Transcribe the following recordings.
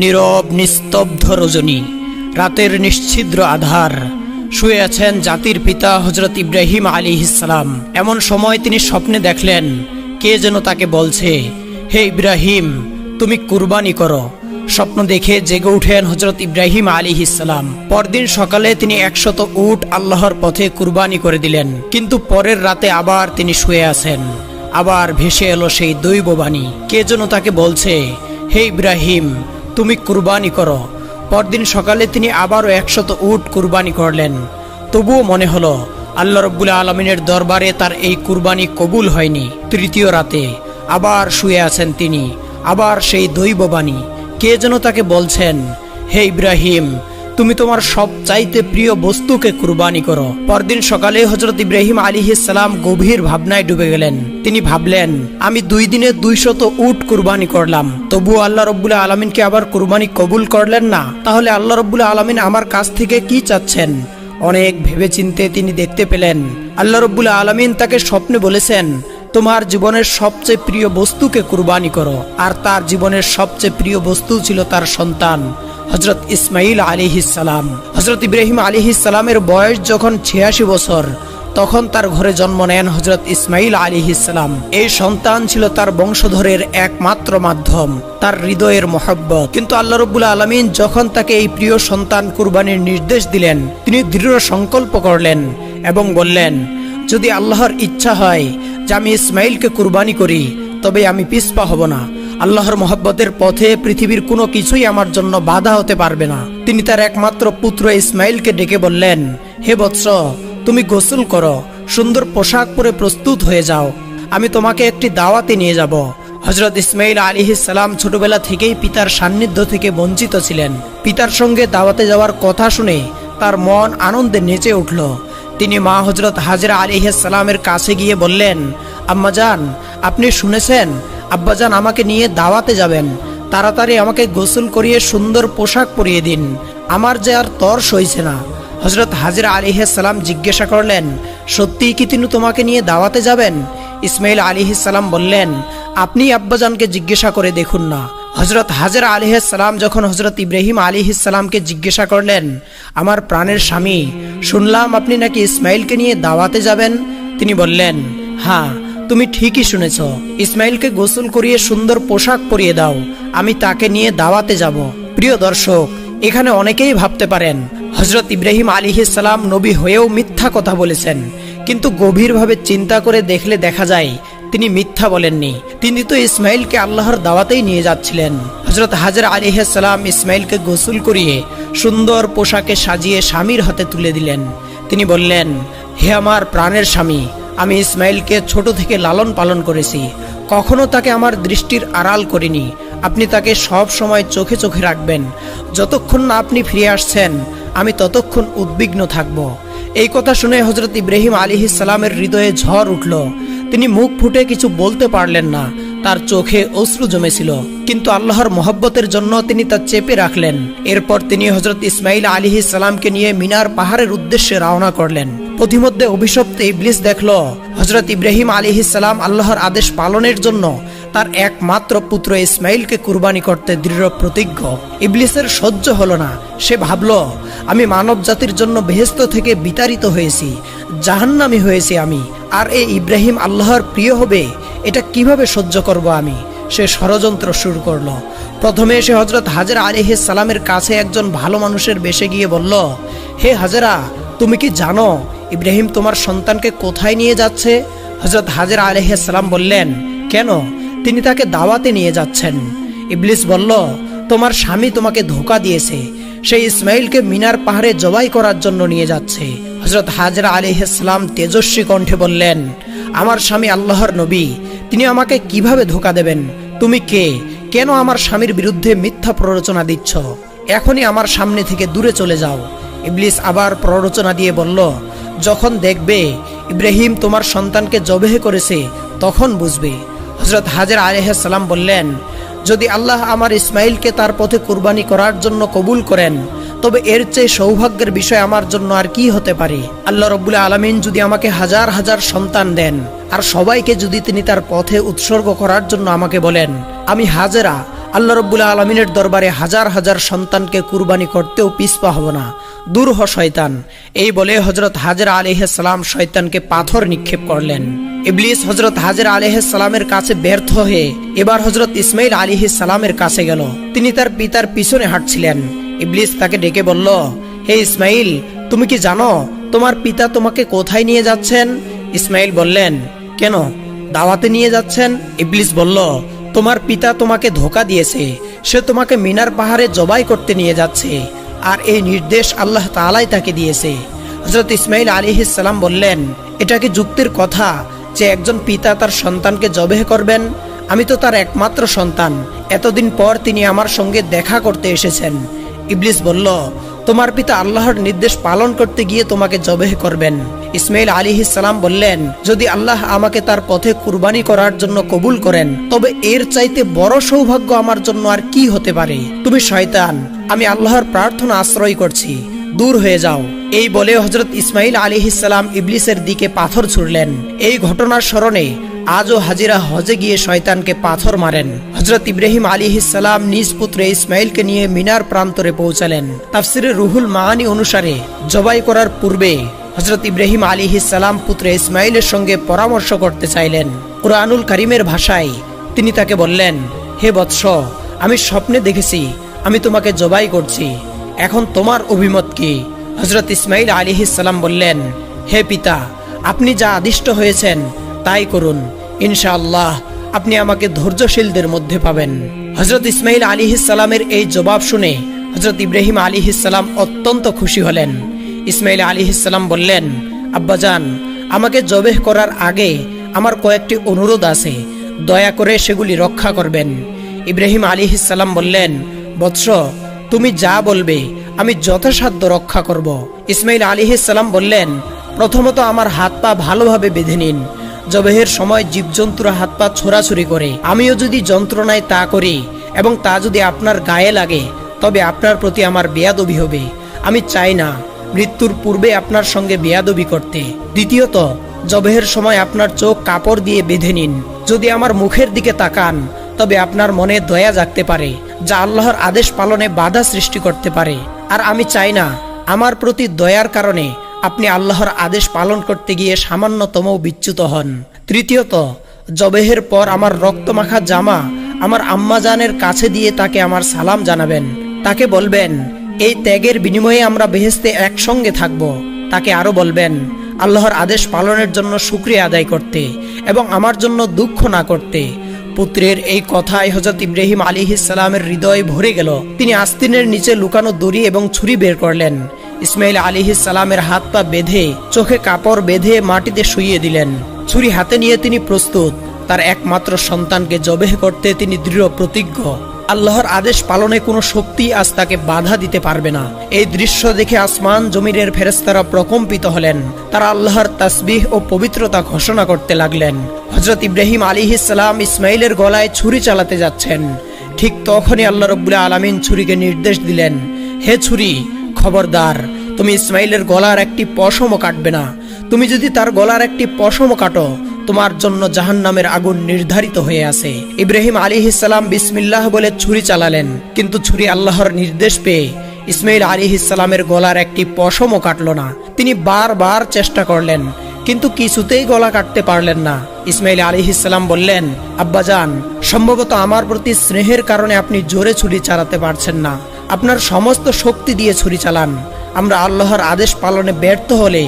নীরব, নিস্তব্ধ রজনী, রাতের নিশ্ছিদ্র আধার, শুয়ে আছেন জাতির পিতা হজরত ইব্রাহিম আলী ইসলাম এমন সময় তিনি স্বপ্নে দেখলেন, কে যেন তাকে বলছে, হে ইব্রাহিম, তুমি কুরবানি করো। স্বপ্ন দেখে জেগে উঠেন হজরত ইব্রাহিম আলী ইসলাম পরদিন সকালে তিনি একশত উট আল্লাহর পথে কুরবানি করে দিলেন, কিন্তু পরের রাতে আবার তিনি শুয়ে আছেন। আবার ভেসে এলো সেই দৈববাণী, কে যেন তাকে বলছে, হে ইব্রাহিম তুমি কুরবানি করো। পরদিন সকালে তিনি আবারও একশত উট কুরবানি করলেন। তবুও মনে হলো, আল্লাহ রব্বুল আলমিনের দরবারে তার এই কুরবানি কবুল হয়নি। তৃতীয় রাতে আবার শুয়ে আছেন তিনি, আবার সেই দৈববাণী। কে যেন তাকে বলছেন, হে ইব্রাহিম তুমি তোমার সব চাইতে প্রিয় বস্তুকে কুরবানি করো। পরদিন সকালে হজরত ইব্রাহিম আলী সালাম গভীর ভাবনায় ডুবে গেলেন। তিনি ভাবলেন, আমি দুই দিনে দুইশত উট কুরবানি করলাম। তবুও আল্লাহ রব্বুল্লাহ আলমিনকে আবার কুরবানি কবুল করলেন না। তাহলে আল্লাহ রব্বুল্লাহ আলমিন আমার কাছ থেকে কি চাচ্ছেন? অনেক ভেবেচিন্তে তিনি দেখতে পেলেন, আল্লাহ রব্বুল্লাহ আলমিন তাকে স্বপ্নে বলেছেন, তোমার জীবনের সবচেয়ে প্রিয় বস্তুকে কুরবানি করো। আর তার জীবনের সবচেয়ে প্রিয় বস্তু ছিল তার সন্তান। হজরত ইসমাইল আলিহিসাল্লাম হজরত ইব্রাহিম আলিহিসাল্লামের বয়স যখন ছিয়াশি বছর, তখন তার ঘরে জন্ম নেন হজরত ইসমাইল আলিহিসাল্লাম এই সন্তান ছিল তার বংশধরের একমাত্র মাধ্যম, তার হৃদয়ের মহব্বত। কিন্তু আল্লাহ রব্বুল্লা আলমিন যখন তাকে এই প্রিয় সন্তান কুরবানির নির্দেশ দিলেন, তিনি দৃঢ় সংকল্প করলেন এবং বললেন, যদি আল্লাহর ইচ্ছা হয় যে আমি ইসমাইলকে কুরবানি করি, তবে আমি পিসপা হব না। আল্লাহর মহব্বতের পথে পৃথিবীর কোনো কিছুই আমার জন্য বাধা হতে পারবে না। তিনি তার একমাত্র পুত্র ইসমাইলকে ডেকে বললেন, হে বৎস, তুমি গোসল করো, সুন্দর পোশাক পরে প্রস্তুত হয়ে যাও। আমি তোমাকে একটি দাওয়াতে নিয়ে যাব। হজরত ইসমাইল আলী সালাম ছোটবেলা থেকেই পিতার সান্নিধ্য থেকে বঞ্চিত ছিলেন। পিতার সঙ্গে দাওয়াতে যাওয়ার কথা শুনে তার মন আনন্দে নেচে উঠল। তিনি মা হজরত হাজরা আলী সালামের কাছে গিয়ে বললেন আম্মাজান আপনি শুনেছেন আব্বাজান আমাকে নিয়ে দাওয়াতে যাবেন। তাড়াতাড়ি আমাকে গোসল করিয়ে সুন্দর পোশাক পরিয়ে দিন। আমার যে আর তর সইছে না। হজরত হাজিরা আলিহাসাল্লাম জিজ্ঞাসা করলেন, সত্যিই কি তিনি তোমাকে নিয়ে দাওয়াতে যাবেন? ইসমাইল আলিহাসাল্লাম বললেন, আপনি আব্বাজানকে জিজ্ঞাসা করে দেখুন না। হজরত হাজরা আলিহাসাল্লাম যখন হজরত ইব্রাহিম আলিহিসাল্লামকে জিজ্ঞাসা করলেন, আমার প্রাণের স্বামী, শুনলাম আপনি নাকি ইসমাইলকে নিয়ে দাওয়াতে যাবেন? তিনি বললেন হ্যাঁ। তুমি ঠিকই শুনেছ। ইসমাইলকে গোসল করিয়ে সুন্দর পোশাক পরিয়ে দাও। আমি তাকে নিয়ে দাওয়াতে যাব। প্রিয় দর্শক, এখানে অনেকেই ভাবতে পারেন হজরত ইব্রাহিম আলী সালাম নবী হয়েও মিথ্যা কথা বলেছেন। কিন্তু গভীরভাবে চিন্তা করে দেখলে দেখা যায়, তিনি মিথ্যা বলেননি। তিনি তো ইসমাইলকে আল্লাহর দাওয়াতেই নিয়ে যাচ্ছিলেন। হজরত হাজার আলী সালাম ইসমাইলকে গোসল করিয়ে সুন্দর পোশাকে সাজিয়ে স্বামীর হাতে তুলে দিলেন। তিনি বললেন, হে আমার প্রাণের স্বামী আমি ইসমাইলকে ছোট থেকে লালন পালন করেছি। কখনো তাকে আমার দৃষ্টির আড়াল করিনি। আপনি তাকে সব সময় চোখে চোখে রাখবেন। যতক্ষণ না আপনি ফিরে আসছেন, আমি ততক্ষণ উদ্বিগ্ন থাকব। এই কথা শুনে হজরত ইব্রাহিম আলী সালামের হৃদয়ে ঝড় উঠল। তিনি মুখ ফুটে কিছু বলতে পারলেন না। তার চোখে অশ্রু জমেছিল। কিন্তু আল্লাহর মহব্বতের জন্য তিনি তা চেপে রাখলেন। এরপর তিনি হজরত ইসমাইল আলী সালামকে নিয়ে মিনার পাহাড়ের উদ্দেশ্যে রওনা করলেন। পথিমধ্যে অভিশপ্ত ইবলিস দেখল হজরত ইব্রাহিম আলী সালাম আল্লাহর আদেশ পালনের জন্য তার একমাত্র পুত্র ইসমাইলকে কুরবানি করতে দৃঢ় প্রতিজ্ঞ। ইবলিসের সহ্য হলো না। সে ভাবল, আমি মানব জাতির জন্য বেহেস্ত থেকে বিতাড়িত হয়েছি, জাহান্নামি হয়েছি আমি। আর এই ইব্রাহিম আল্লাহর প্রিয় হবে এটা কীভাবে সহ্য করব আমি? সে ষড়যন্ত্র শুরু করল। প্রথমে সে হজরত হাজরা আলিহ সালামের কাছে একজন ভালো মানুষের বেশে গিয়ে বলল, হে হাজরা, তুমি কি জানো ইব্রাহিম তোমার সন্তানকে কোথায় নিয়ে যাচ্ছে? হজরত হাজরা আলিহ সালাম বললেন, কেন? তিনি তাকে দাওয়াতে নিয়ে যাচ্ছেন। ইবলিস বলল, তোমার স্বামী তোমাকে ধোকা দিয়েছে। সেই ইসমাইলকে মিনার পাহাড়ে জবাই করার জন্য নিয়ে যাচ্ছে। হজরত হাজরা আলিহাস্লাম তেজস্বী কণ্ঠে বললেন, আমার স্বামী আল্লাহর নবী। তিনি আমাকে কীভাবে ধোকা দেবেন? তুমি কে? কেন আমার স্বামীর বিরুদ্ধে মিথ্যা প্ররোচনা দিচ্ছ? এখনই আমার সামনে থেকে দূরে চলে যাও। ইবলিস আবার প্ররোচনা দিয়ে বলল, যখন দেখবে ইব্রাহিম তোমার সন্তানকে জবেহ করেছে, তখন বুঝবে। হজরত হাজার আলহাম বললেন, যদি আল্লাহ আমার ইসমাইলকে তার পথে কুরবানি করার জন্য কবুল করেন, তবে এর চেয়ে সৌভাগ্যের বিষয় আমার জন্য আর কি হতে পারে? আল্লাহ রব্বুল্লাহ আলমিন যদি আমাকে হাজার হাজার সন্তান দেন আর সবাইকে যদি তিনি তার পথে উৎসর্গ করার জন্য আমাকে বলেন, আমি হাজেরা, আল্লাহ রব্বুল্লা আলমিনের দরবারে হাজার হাজার সন্তানকে কুরবানি করতেও পিছপা হব না। দূর হ, শয়তান। এই বলে হজরত হাজরা আলিহাল্লাম শয়তানকে পাথর নিক্ষেপ করলেন। ইবলিস হজরত হাজরা আলিহাল্লামের কাছে ব্যর্থ হয়ে এবার হজরত ইসমাইল আলিহাল্লামের কাছে গেল। তিনি তার পিতার পিছনে হাঁটছিলেন। ইবলিস তাকে ডেকে বলল, হে ইসমাইল তুমি কি জানো, তোমার পিতা তোমাকে কোথায় নিয়ে যাচ্ছেন? ইসমাইল বললেন, কেন? দাওয়াতে নিয়ে যাচ্ছেন? ইবলিস বলল, তোমার পিতা তোমাকে ধোকা দিয়েছে। সে তোমাকে মিনার পাহাড়ে জবাই করতে নিয়ে যাচ্ছে। আর এই নির্দেশ আল্লাহ তাআলাই তাকে দিয়েছে। হজরত ইসমাইল আলী সালাম বললেন, এটা কি যুক্তির কথা যে একজন পিতা তার সন্তানকে জবেহ করবেন? আমি তো তার একমাত্র সন্তান। এতদিন পর তিনি আমার সঙ্গে দেখা করতে এসেছেন। ইবলিস বলল তোমার পিতা আল্লাহর নির্দেশ পালন করতে গিয়ে তোমাকে জবেহ করবেন। ইসমাইল আলী সালাম বললেন, যদি আল্লাহ আমাকে তার পথে কুরবানি করার জন্য কবুল করেন, তবে এর চাইতে বড় সৌভাগ্য আমার জন্য আর কি হতে পারে? তুমি শয়তান, আমি আল্লাহর প্রার্থনা আশ্রয় করছি। দূর হয়ে যাও। এই বলে হজরত ইসমাইল আলী সালাম ইবলিসের দিকে পাথর ছুড়লেন। এই ঘটনার স্মরণে আজও হাজিরা হজে গিয়ে শয়তানকে পাথর মারেন। হজরত ইব্রাহিম আলী সালাম নিজ পুত্র ইসমাইলকে নিয়ে মিনার প্রান্তরে পৌঁছালেন। তাফসিরে রুহুল মাহানি অনুসারে জবাই করার পূর্বে হজরত ইব্রাহিম আলী সালাম পুত্র ইসমাইলের সঙ্গে পরামর্শ করতে চাইলেন। কোরআনুল করিমের ভাষায় তিনি তাকে বললেন, হে বৎস, আমি স্বপ্নে দেখেছি, আমি তোমাকে জবাই করছি। এখন তোমার অভিমত কি? হজরত ইসমাইল আলী সালাম বললেন, হে পিতা, আপনি যা আদিষ্ট হয়েছেন, তাই করুন। ইনশাআল্লাহ, আপনি আমাকে ধৈর্যশীলদের মধ্যে পাবেন। হজরত ইসমাইল আলী সালামের এই জবাব শুনে হজরত ইব্রাহিম আলী সালাম অত্যন্ত খুশি হলেন। ইসমাইল আলী সালাম বললেন, আব্বাজান, আমাকে জবেহ করার আগে আমার কয়েকটি অনুরোধ আছে, দয়া করে সেগুলি রক্ষা করবেন। ইব্রাহিম আলী সালাম বললেন, বৎস তুমি যা বলবে, আমি যথাসাধ্য রক্ষা করব। ইসমাইল আলী সালাম বললেন, প্রথমত আমার হাত পা ভালোভাবে বেঁধে নিন। জবেহের সময় জীবজন্তুর হাত পা ছোড়াছুরি করে। আমিও যদি যন্ত্রণায় তা করি এবং তা যদি আপনার গায়ে লাগে, তবে আপনার প্রতি আমার বেয়াদবি হবে। আমি চাই না মৃত্যুর পূর্বে আপনার সঙ্গে বেয়াদবি করতে। দ্বিতীয়ত, জবেহের সময় আপনার চোখ কাপড় দিয়ে বেঁধে নিন। যদি আমার মুখের দিকে তাকান, তবে আপনার মনে দয়া জাগতে পারে। যা আল্লাহর আদেশ পালনে বাধা সৃষ্টি করতে পারে। আর আমি চাই না, আমার প্রতি দয়ার কারণে আপনি আল্লাহর আদেশ পালন করতে গিয়ে সামান্যতম বিচ্যুত হন। তৃতীয়ত, জবেহের পর আমার রক্তমাখা জামা আমার আম্মাজানের কাছে দিয়ে তাকে আমার সালাম জানাবেন। তাকে বলবেন, এই ত্যাগের বিনিময়ে আমরা বেহেস্তে একসঙ্গে থাকব। তাকে আরও বলবেন, আল্লাহর আদেশ পালনের জন্য শুক্রিয়া আদায় করতে এবং আমার জন্য দুঃখ না করতে। পুত্রের এই কথায় হজরত ইব্রাহিম আলী ইসালামের হৃদয় ভরে গেল। তিনি আস্তিনের নিচে লুকানো দড়ি এবং ছুরি বের করলেন। ইসমাইল আলী ইসালামের হাত পা বেঁধে, চোখে কাপড় বেঁধে মাটিতে শুইয়ে দিলেন। ছুরি হাতে নিয়ে তিনি প্রস্তুত। তার একমাত্র সন্তানকে জবেহ করতে তিনি দৃঢ় প্রতিজ্ঞ। আল্লাহর আদেশ পালনে কোনো শক্তি আজ তাকে বাধা দিতে পারবে না। এই দৃশ্য দেখে আসমান জমিরের ফেরেস্তারা প্রকম্পিত হলেন। তারা আল্লাহর তাসবিহ ও পবিত্রতা ঘোষণা করতে লাগলেন। হজরত ইব্রাহিম আলী ইসলাম ইসমাইলের গলায় ছুরি চালাতে যাচ্ছেন। ঠিক তখনই আল্লাহ রব্বুল্লাহ আলমিন ছুরিকে নির্দেশ দিলেন, হে ছুরি, খবরদার, তুমি ইসমাইলের গলার একটি পশমও কাটবে না। তুমি যদি তার গলার একটি পশমও কাটো তোমার জন্য জাহান নামের আগুন নির্ধারিত হয়ে আছে। ইব্রাহিম আলী ইসালাম বিসমিল্লাহ বলে ছুরি চালালেন, কিন্তু ছুরি আল্লাহর নির্দেশ পেয়ে ইসমাইল আলী ইসালামের গলার একটি পশমও কাটল না। তিনি বারবার চেষ্টা করলেন, কিন্তু কিছুতেই গলা কাটতে পারলেন না। ইসমাইল আলী ইসলাম বললেন আব্বাজান সম্ভবত আমার প্রতি স্নেহের কারণে আপনি জোরে ছুরি চালাতে পারছেন না। আপনার সমস্ত শক্তি দিয়ে ছুরি চালান। আমরা আল্লাহর আদেশ পালনে ব্যর্থ হলে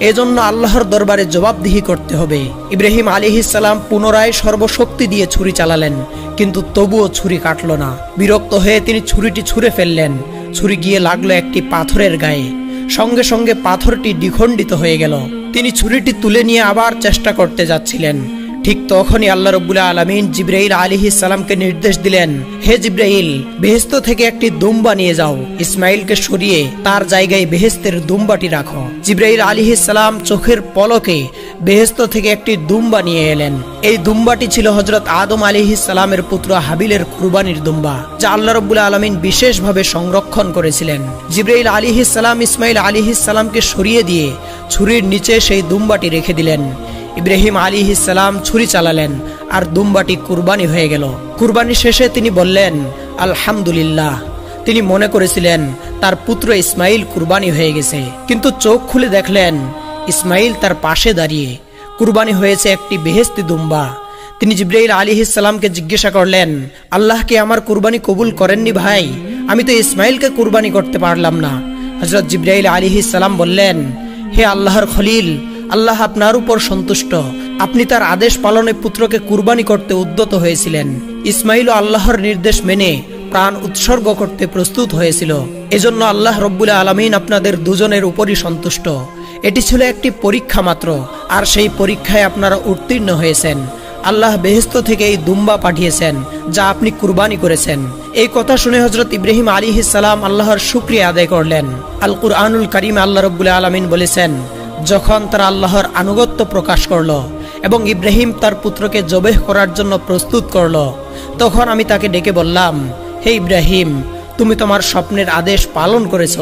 এজন্য আল্লাহর দরবারে জবাবদিহি করতে হবে। ইব্রাহিম আলী ইসালাম পুনরায় সর্বশক্তি দিয়ে ছুরি চালালেন, কিন্তু তবুও ছুরি কাটল না। বিরক্ত হয়ে তিনি ছুরিটি ছুঁড়ে ফেললেন। ছুরি গিয়ে লাগল একটি পাথরের গায়ে। সঙ্গে সঙ্গে পাথরটি দ্বিখণ্ডিত হয়ে গেল। তিনি ছুরিটি তুলে নিয়ে আবার চেষ্টা করতে যাচ্ছিলেন। ঠিক তখনই আল্লাহ রব্বুল্লাহ আলমিন জিব্রাইল আলী সালামকে নির্দেশ দিলেন, হে জিব্রাইল বেহেস্ত থেকে একটি দুম্বা নিয়ে যাও। ইসমাইলকে সরিয়ে তার জায়গায় বেহেস্তের দুম্বাটি রাখো। জিব্রাইল আলী সালাম চোখের পলকে বেহেস্ত থেকে একটি দুম্বা নিয়ে এলেন। এই দুম্বাটি ছিল হজরত আদম আলী সালামের পুত্র হাবিলের কুরবানির দুম্বা, যা আল্লাহ রব্বুল্লাহ আলমিন বিশেষভাবে সংরক্ষণ করেছিলেন। জিব্রাইল আলী সালাম ইসমাইল আলী সালামকে সরিয়ে দিয়ে ছুরির নিচে সেই দুম্বাটি রেখে দিলেন। ইব্রাহিম আলী ইসালাম ছুরি চালালেন আর দুম্বাটি কুরবানি হয়ে গেল। কুরবানি শেষে তিনি বললেন, আলহামদুলিল্লাহ। তিনি মনে করেছিলেন, তার পুত্র ইসমাইল কুরবানি হয়ে গেছে। কিন্তু চোখ খুলে দেখলেন, ইসমাইল তার পাশে দাঁড়িয়ে কুরবানি হয়েছে একটি বেহেস্তি দুম্বা। তিনি জিব্রাইল আলী ইসালামকে জিজ্ঞাসা করলেন আল্লাহকে আমার কুরবানি কবুল করেননি ভাই? আমি তো ইসমাইলকে কুরবানি করতে পারলাম না। হজরত জিব্রাইল আলী ইসালাম বললেন, হে আল্লাহর খলিল আল্লাহ আপনার উপর সন্তুষ্ট। আপনি তার আদেশ পালনে পুত্রকে কুরবানি করতে উদ্যত হয়েছিলেন। ইসমাইল আল্লাহর নির্দেশ মেনে প্রাণ উৎসর্গ করতে প্রস্তুত হয়েছিল। এজন্য আল্লাহ রব্বুল আলমিন আপনাদের দুজনের উপরই সন্তুষ্ট। এটি ছিল একটি পরীক্ষা মাত্র, আর সেই পরীক্ষায় আপনারা উত্তীর্ণ হয়েছেন। আল্লাহ বেহেস্ত থেকে এই দুম্বা পাঠিয়েছেন, যা আপনি কুরবানি করেছেন। এই কথা শুনে হজরত ইব্রাহিম আলী সালাম আল্লাহর শুক্রিয়া আদায় করলেন। আল কুরআনুল করিম আল্লাহ রব্বুল আলমিন বলেছেন যখন তারা আল্লাহর আনুগত্য প্রকাশ করল এবং ইব্রাহিম তার পুত্রকে জবেহ করার জন্য প্রস্তুত করল, তখন আমি তাকে ডেকে বললাম, হে ইব্রাহিম, তুমি তোমার স্বপ্নের আদেশ পালন করেছ।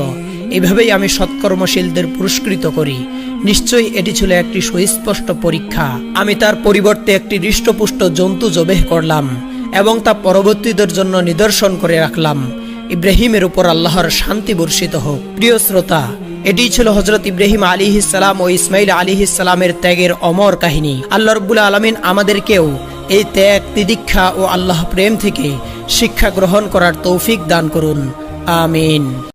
এভাবেই আমি সৎকর্মশীলদের পুরস্কৃত করি। নিশ্চয়ই এটি ছিল একটি সুস্পষ্ট পরীক্ষা। আমি তার পরিবর্তে একটি হৃষ্টপুষ্ট জন্তু জবেহ করলাম এবং তা পরবর্তীদের জন্য নিদর্শন করে রাখলাম। ইব্রাহিমের উপর আল্লাহর শান্তি বর্ষিত হোক। প্রিয় শ্রোতা, এটি ছিল হজরত ইব্রাহিম আলী ইসালাম ও ইসমাইল আলী ইসালামের ত্যাগের অমর কাহিনী। আল্লাহ রব্বুল আলমিন আমাদেরকেও এই ত্যাগ, তিদীক্ষা ও আল্লাহ প্রেম থেকে শিক্ষা গ্রহণ করার তৌফিক দান করুন। আমিন।